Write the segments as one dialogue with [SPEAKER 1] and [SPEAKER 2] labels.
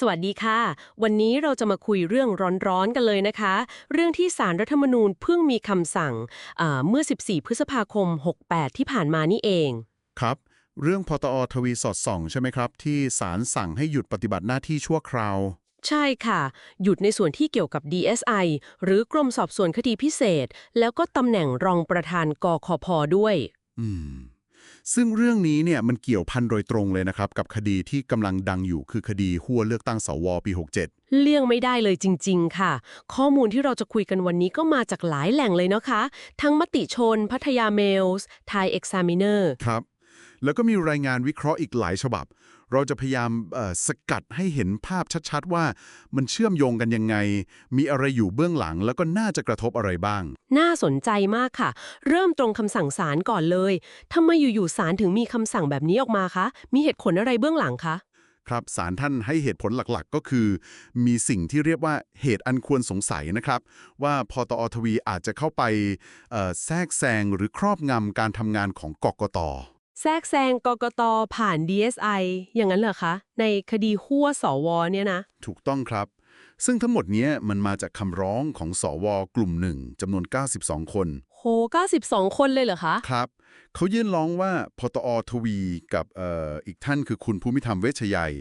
[SPEAKER 1] สวัสดีค่ะ วันนี้เราจะมาคุยเรื่องร้อนๆกันเลยนะคะ เรื่องที่สารรัฐธรรมนูญเพิ่งมีคำสั่งอ่าเมื่อ 14 พฤษภาคม 68 ที่ผ่านมานี่เอง
[SPEAKER 2] ครับ เรื่องพตอทวีสอดส่อง ใช่ไหมครับ ที่ศาลสั่งให้หยุดปฏิบัติหน้าที่ชั่วคราว
[SPEAKER 1] ใช่ค่ะ หยุดในส่วนที่เกี่ยวกับ DSI หรือกรมสอบสวนคดีพิเศษ แล้วก็ตำแหน่งรองประธานกคพด้วย
[SPEAKER 2] อืม ซึ่งเรื่องนี้เนี่ยมันเกี่ยวพันโดยตรงเลยนะครับ กับคดีที่กำลังดังอยู่คือคดีหัวเลือกตั้งสวปี 67
[SPEAKER 1] เลี่ยงไม่ได้เลยจริง ๆ ค่ะ ข้อมูลที่เราจะคุยกันวันนี้ก็มาจากหลายแหล่งเลยนะคะ ทั้งมติชน พัทยาเมลส์ไทยเอ็กซามิเนอร์
[SPEAKER 2] ครับ แล้วก็มีรายงานวิเคราะห์อีกหลายฉบับ เราจะพยายามเอ่อสกัดให้เห็นภาพชัดๆ ว่ามันเชื่อมโยงกันยังไง มีอะไรอยู่เบื้องหลัง แล้วก็น่าจะกระทบอะไรบ้าง
[SPEAKER 1] น่าสนใจมากค่ะ เริ่มตรงคำสั่งศาลก่อนเลยทำไมอยู่ๆศาลถึงมีคำสั่งแบบนี้ออกมาคะ มีเหตุผลอะไรเบื้องหลังคะ
[SPEAKER 2] ครับศาลท่านให้เหตุผลหลักๆ ก็คือ มีสิ่งที่เรียกว่าเหตุอันควรสงสัยนะครับ ว่าพตอทวีอาจจะเข้าไปเอ่อแทรกแซงหรือครอบงำการทำงานของกกต
[SPEAKER 1] แทรกแซงกกตผ่าน DSI อย่างนั้นเหรอคะ ในคดีหัวสวเนี่ยนะ
[SPEAKER 2] ถูกต้องครับ ซึ่งทั้งหมดเนี้ยมันมาจากคำร้องของสวกลุ่มหนึ่งจำนวน 92 คน
[SPEAKER 1] ห92 คนเลยเหรอคะ
[SPEAKER 2] ครับ เขายื่นร้องว่าพตอทวีกับเอ่ออีกท่านคือคุณภูมิธรรมเวชยัย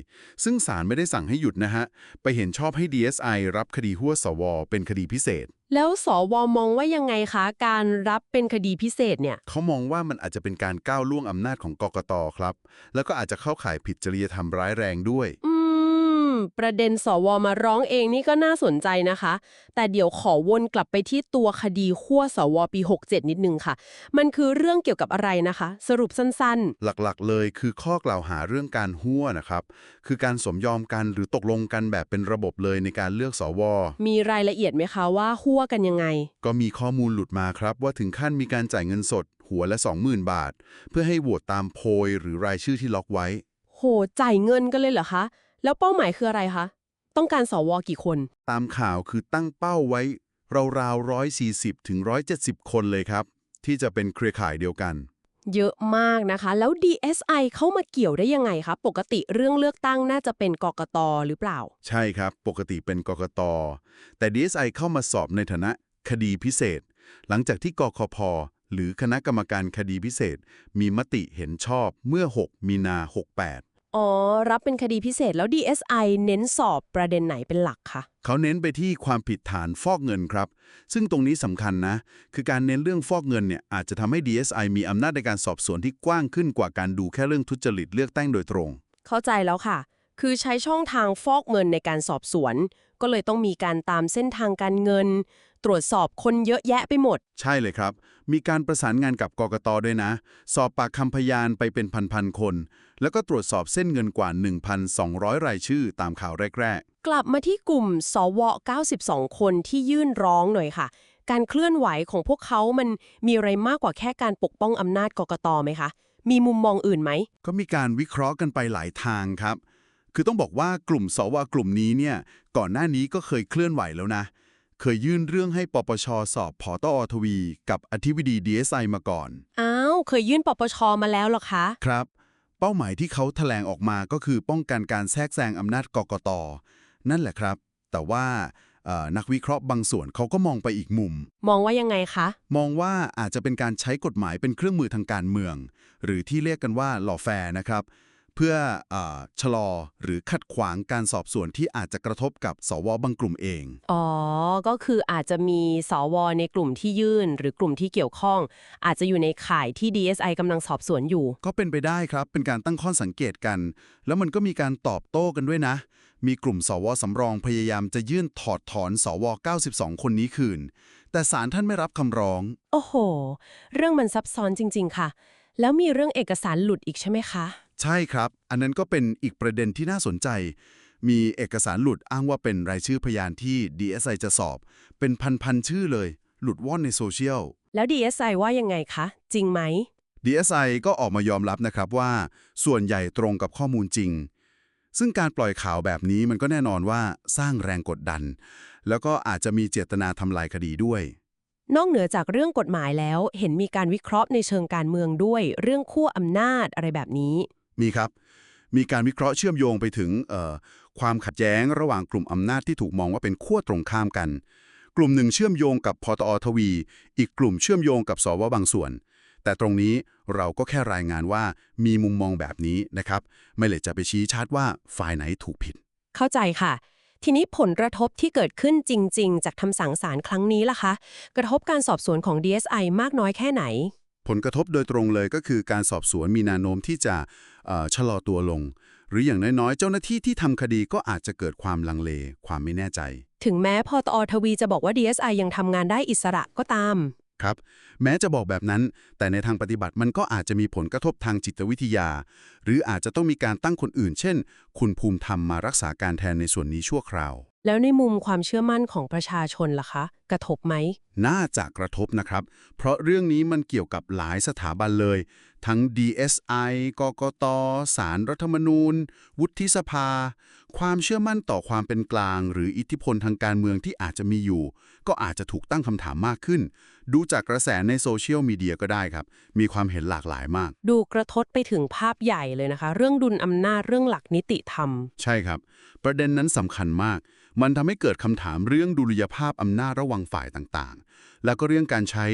[SPEAKER 2] ซึ่งศาลไม่ได้สั่งให้หยุดนะฮะ ไปเห็นชอบให้ DSI รับคดีหัวสว เป็นคดีพิเศษ
[SPEAKER 1] แล้วสวมองว่ายังไงคะ การรับเป็นคดีพิเศษเนี่ย
[SPEAKER 2] เขามองว่ามันอาจจะเป็นการก้าวล่วงอำนาจของกกตครับ แล้วก็อาจจะเข้าข่ายผิดจริยธรรมร้ายแรงด้วย
[SPEAKER 1] อืม ประเด็นสวมาร้องเองนี่ก็น่าสนใจนะคะ แต่เดี๋ยวขอวนกลับไปที่ตัวคดีขั้วสวปี 67 นิดนึงค่ะ มันคือเรื่องเกี่ยวกับอะไรนะคะ สรุปสั้น
[SPEAKER 2] หลักๆ เลยคือข้อกล่าวหาเรื่องการหัวนะครับ คือการสมยอมกันหรือตกลงกันแบบเป็นระบบเลยในการเลือกสว
[SPEAKER 1] ๆ มีรายละเอียดไหมคะว่าหัวกันยังไง
[SPEAKER 2] ก็มีข้อมูลหลุดมาครับว่าถึงขั้นมีการจ่ายเงินสด หัวละ 20,000 บาท เพื่อให้โหวตตามโพยหรือรายชื่อที่ล็อกไว้
[SPEAKER 1] โหจ่ายเงินกันเลยเหรอคะ แล้วเป้าหมายคืออะไรคะ ต้องการสวกี่คน
[SPEAKER 2] ตามข่าวคือตั้งเป้าไว้ ราวๆ140ถึง170คนเลยครับ ที่จะเป็นเครือข่ายเดียวกัน
[SPEAKER 1] เยอะมากนะคะ แล้ว DSI เข้ามาเกี่ยวได้ยังไงคะปกติเรื่องเลือกตั้งน่าจะเป็นกกตหรือเปล่า
[SPEAKER 2] ใช่ครับ ปกติเป็นกกต แต่ DSI เข้ามาสอบในฐานะคดีพิเศษ หลังจากที่กคพหรือคณะกรรมการคดีพิเศษ มีมติเห็นชอบเมื่อ 6 มีนา 68
[SPEAKER 1] อ๋อ รับเป็นคดีพิเศษแล้ว DSI เน้นสอบประเด็นไหนเป็นหลักคะ
[SPEAKER 2] เขาเน้นไปที่ความผิดฐานฟอกเงินครับ ซึ่งตรงนี้สำคัญนะ คือการเน้นเรื่องฟอกเงินเนี่ยอาจจะทำให้ DSI มีอำนาจในการสอบสวนที่กว้างขึ้นกว่าการดูแค่เรื่องทุจริตเลือกตั้งโดยตรง
[SPEAKER 1] เข้าใจแล้วค่ะ คือใช้ช่องทางฟอกเงินในการสอบสวน ก็เลยต้องมีการตามเส้นทางการเงิน ตรวจสอบคนเยอะแยะไปหมด
[SPEAKER 2] ใช่เลยครับ มีการประสานงานกับกกตด้วยนะ สอบปากคำพยานไปเป็นพันๆคน แล้วก็ตรวจสอบเส้นเงินกว่า 1,200 รายชื่อตามข่าวแรก
[SPEAKER 1] กลับมาที่กลุ่มสว 92 คนที่ยื่นร้องหน่อยค่ะ การเคลื่อนไหวของพวกเขามันมีอะไรมากกว่าแค่การปกป้องอำนาจกกตไหมคะ มีมุมมองอื่นไหม
[SPEAKER 2] ๆก็มีการวิเคราะห์กันไปหลายทางครับ คือต้องบอกว่ากลุ่มสวกลุ่มนี้เนี่ยก่อนหน้านี้ก็เคยเคลื่อนไหวแล้วนะ เคยยื่นเรื่องให้ปปชสอบพตอทวี กับอธิบดี DSI มาก่อน
[SPEAKER 1] อ้าว เคยยื่นปปชมาแล้วเหรอคะ
[SPEAKER 2] ครับ เป้าหมายที่เขาแถลงออกมาก็คือป้องกันการแทรกแซงอำนาจกกต นั่นแหละครับ แต่ว่าเอ่อนักวิเคราะห์บางส่วนเขาก็มองไปอีกมุม
[SPEAKER 1] มองว่ายังไงคะ
[SPEAKER 2] มองว่าอาจจะเป็นการใช้กฎหมายเป็นเครื่องมือทางการเมือง หรือที่เรียกกันว่า lawfare นะครับ เพื่อเออชะลอหรือขัดขวางการสอบสวนที่อาจจะกระทบกับสวบางกลุ่มเอง
[SPEAKER 1] อ๋อ ก็คืออาจจะมีสวในกลุ่มที่ยื่น หรือกลุ่มที่เกี่ยวข้อง อาจจะอยู่ในข่ายที่ DSI กำลังสอบสวนอยู่
[SPEAKER 2] ก็เป็นไปได้ครับ เป็นการตั้งข้อสังเกตกัน แล้วมันก็มีการตอบโต้กันด้วยนะ มีกลุ่มสวสำรองพยายามจะยื่นถอดถอนสว 92 คนนี้คืน แต่ศาลท่านไม่รับคำร้อง
[SPEAKER 1] โอ้โห เรื่องมันซับซ้อนจริง ๆ ค่ะ แล้วมีเรื่องเอกสารหลุดอีกใช่ไหมคะ
[SPEAKER 2] ใช่ครับ อันนั้นก็เป็นอีกประเด็นที่น่าสนใจ มีเอกสารหลุดอ้างว่าเป็นรายชื่อพยานที่ DSI จะสอบ เป็นพันๆชื่อเลย หลุดว่อนในโซเชียล
[SPEAKER 1] แล้ว DSI ว่ายังไงคะ จริงไหม
[SPEAKER 2] DSI ก็ออกมายอมรับนะครับว่า ส่วนใหญ่ตรงกับข้อมูลจริง ซึ่งการปล่อยข่าวแบบนี้มันก็แน่นอนว่าสร้างแรงกดดัน แล้วก็อาจจะมีเจตนาทำลายคดีด้วย
[SPEAKER 1] นอกเหนือจากเรื่องกฎหมายแล้ว เห็นมีการวิเคราะห์ในเชิงการเมืองด้วย เรื่องขั้วอำนาจอะไรแบบนี้
[SPEAKER 2] มีครับ มีการวิเคราะห์เชื่อมโยงไปถึงเอ่อความขัดแย้งระหว่างกลุ่มอำนาจที่ถูกมองว่าเป็นขั้วตรงข้ามกัน กลุ่มหนึ่งเชื่อมโยงกับพตอทวี อีกกลุ่มเชื่อมโยงกับสวบางส่วน แต่ตรงนี้เราก็แค่รายงานว่ามีมุมมองแบบนี้นะครับ ไม่เลยจะไปชี้ชัดว่าฝ่ายไหนถูกผิด
[SPEAKER 1] เข้าใจค่ะ ทีนี้ผลกระทบที่เกิดขึ้นจริง ๆ จากคำสั่งศาลครั้งนี้ล่ะคะ กระทบการสอบสวนของ DSI มากน้อยแค่ไหน
[SPEAKER 2] ผลกระทบโดยตรงเลยก็คือการสอบสวนมีแนวโน้มที่จะเอ่อ ชะลอตัวลง หรืออย่างน้อยๆ เจ้าหน้าที่ที่ทำคดีก็อาจจะเกิดความลังเล ความไม่แน่ใจ
[SPEAKER 1] ถึงแม้พอตอทวีจะบอกว่า DSI ยังทำงานได้อิสระก็ตาม
[SPEAKER 2] ครับแม้จะบอกแบบนั้น แต่ในทางปฏิบัติมันก็อาจจะมีผลกระทบทางจิตวิทยา หรืออาจจะต้องมีการตั้งคนอื่น เช่น คุณภูมิธรรมมารักษาการแทนในส่วนนี้ชั่วคราว
[SPEAKER 1] แล้วในมุมความเชื่อมั่นของประชาชนล่ะคะ กระทบไหม
[SPEAKER 2] น่าจะกระทบนะครับ เพราะเรื่องนี้มันเกี่ยวกับหลายสถาบันเลย ทั้ง DSI กกตสารรัฐธรรมนูญ วุฒิสภา ความเชื่อมั่นต่อความเป็นกลาง หรืออิทธิพลทางการเมืองที่อาจจะมีอยู่ ก็อาจจะถูกตั้งคำถามมากขึ้น ดูจากกระแสในโซเชียลมีเดียก็ได้ครับ มีความเห็นหลากหลายมาก
[SPEAKER 1] ดูกระทบไปถึงภาพใหญ่เลยนะคะ เรื่องดุลอำนาจเรื่องหลักนิติธรรม
[SPEAKER 2] ใช่ครับ ประเด็นนั้นสำคัญมาก มันทำให้เกิดคำถามเรื่องดุลยภาพอำนาจระหว่างฝ่ายต่างๆ แล้วก็เรื่องการใช้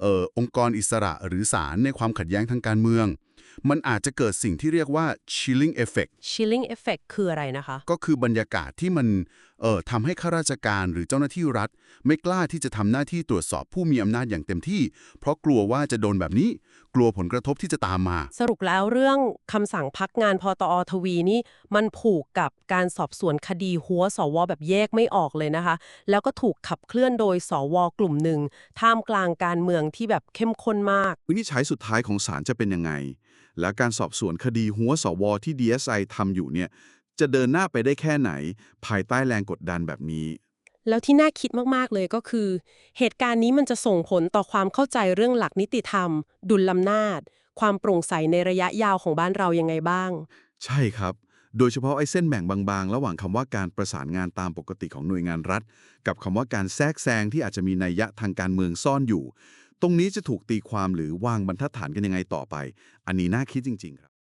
[SPEAKER 2] เออองค์กรอิสระหรือศาลในความขัดแย้งทางการเมือง มันอาจจะเกิดสิ่งที่เรียกว่า chilling effect
[SPEAKER 1] chilling effect คืออะไรนะคะ
[SPEAKER 2] ก็คือบรรยากาศที่มันเอ่อทำให้ข้าราชการหรือเจ้าหน้าที่รัฐ ไม่กล้าที่จะทำหน้าที่ตรวจสอบผู้มีอำนาจอย่างเต็มที่ เพราะกลัวว่าจะโดนแบบนี้ กลัวผลกระทบที่จะตามมา
[SPEAKER 1] สรุปแล้วเรื่องคำสั่งพักงานพตอทวีนี่มันผูกกับการสอบสวนคดีหัวสวแบบแยกไม่ออกเลยนะคะ แล้วก็ถูกขับเคลื่อนโดยสวกลุ่มหนึ่งท่ามกลางการเมืองที่แบบเข้มข้นมาก
[SPEAKER 3] วินิจฉัยสุดท้ายของศาลจะเป็นยังไง และการสอบสวนคดีหัวสวที่ DSI ทำอยู่เนี่ยจะเดินหน้าไปได้แค่ไหน ภายใต้แรงกดดันแบบนี้
[SPEAKER 1] แล้วที่น่าคิดมากๆเลยก็คือ เหตุการณ์นี้มันจะส่งผลต่อความเข้าใจเรื่องหลักนิติธรรม ดุลอำนาจ ความโปร่งใสในระยะยาวของบ้านเรายังไงบ้าง
[SPEAKER 3] ใช่ครับ โดยเฉพาะไอ้เส้นแบ่งบางๆ ระหว่างคำว่าการประสานงานตามปกติของหน่วยงานรัฐ กับคำว่าการแทรกแซงที่อาจจะมีนัยยะทางการเมืองซ่อนอยู่ ตรงนี้จะถูกตีความหรือวางบรรทัดฐานกันยังไงต่อไป อันนี้น่าคิดจริง ๆ ครับ